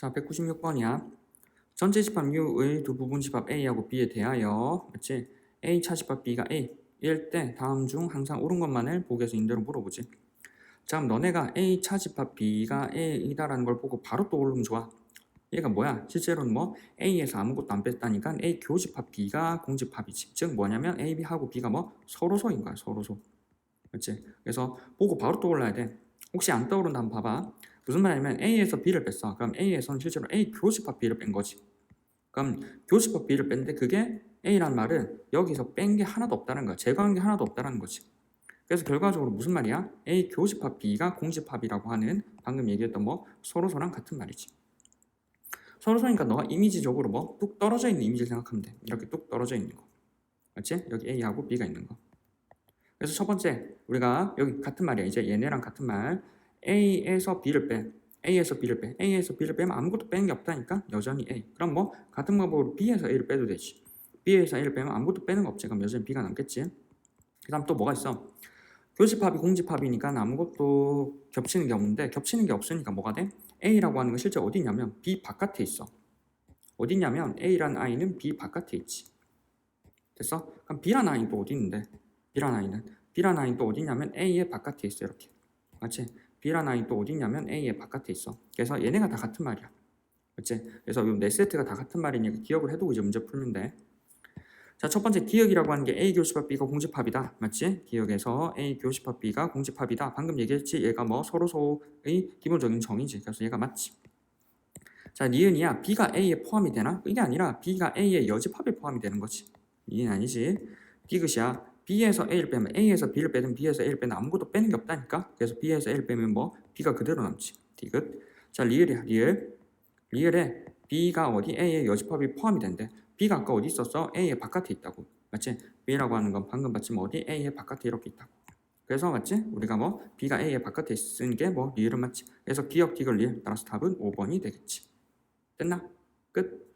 자, 196번이야. 전체 집합 U의 두 부분 집합 A하고 B에 대하여 맞지? A 차집합 B가 A 일 때 다음 중 항상 옳은 것만을 보기에서 인대로 물어보지. 자, 그럼 너네가 A 차집합 B가 A이다라는 걸 보고 바로 떠오르면 좋아. 얘가 뭐야? 실제로는 뭐 A에서 아무것도 안 뺐다니까 A 교집합 B가 공집합이지. 즉 뭐냐면 A, B하고 B가 뭐 서로소인 거야. 서로소. 그렇지? 그래서 보고 바로 떠올라야 돼. 혹시 안 떠오른다 한번 봐봐. 무슨 말이냐면 A에서 B를 뺐어. 그럼 A에서는 실제로 A 교집합 B를 뺀 거지. 그럼 교집합 B를 뺐는데 그게 A란 말은 여기서 뺀 게 하나도 없다는 거야. 제거한 게 하나도 없다는 거지. 그래서 결과적으로 무슨 말이야? A 교집합 B가 공집합이라고 하는 방금 얘기했던 뭐 서로서랑 같은 말이지. 서로서니까 너가 이미지적으로 뭐 뚝 떨어져 있는 이미지를 생각하면 돼. 이렇게 뚝 떨어져 있는 거. 맞지? 여기 A하고 B가 있는 거. 그래서 첫 번째 우리가 여기 같은 말이야. 이제 얘네랑 같은 말. A에서 B를 빼. A에서 B를 빼. A에서 B를 빼면 아무것도 빼는 게 없다니까. 여전히 A. 그럼 뭐 같은 방법으로 B에서 A를 빼도 되지. B에서 A를 빼면 아무것도 빼는 거 없지. 그럼 여전히 B가 남겠지. 그 다음 또 뭐가 있어? 교집합이 공집합이니까 아무것도 겹치는 게 없는데 겹치는 게 없으니까 뭐가 돼? A라고 하는 건 실제 어디 있냐면 B 바깥에 있어. 어디 있냐면 A란 아이는 B 바깥에 있지. 됐어? 그럼 B란 아이는 또 어디 있는데? B란 아이는 B란 아이는 또 어디 있냐면 A의 바깥에 있어 이렇게. 맞지? B란 아이는 또 어디 있냐면 A의 바깥에 있어. 그래서 얘네가 다 같은 말이야. 맞지? 그래서 이네 세트가 다 같은 말이니까 기억을 해두고 이제 문제 풀면 돼. 자, 첫 번째 기억이라고 하는 게 A 교집합 B가 공집합이다. 맞지? 기억에서 A 교집합 B가 공집합이다. 방금 얘기했지? 얘가 뭐 서로소의 기본적인 정의지. 그래서 얘가 맞지. 자, 니은이야. B가 A에 포함이 되나? 이게 아니라 B가 A의 여집합에 포함이 되는 거지. 이게 아니지. 디귿이야. B에서 A를 빼면 A에서 B를 빼든 B에서 A를 빼면 아무것도 빼는 게 없다니까. 그래서 B에서 A를 빼면 뭐 B가 그대로 남지. 디귿. 자, 리을이야. 리을. 리을에 B가 어디 A의 여집합이 포함이 된대. B가 아까 어디 있었어? A의 바깥에 있다고. 맞지? B라고 하는 건 방금 봤지만 어디? A의 바깥에 이렇게 있다고. 그래서 맞지? 우리가 뭐 B가 A의 바깥에 있은 게뭐 리을은 맞지? 그래서 기억 디귿 리을 따라서 답은 5번이 되겠지. 됐나? 끝.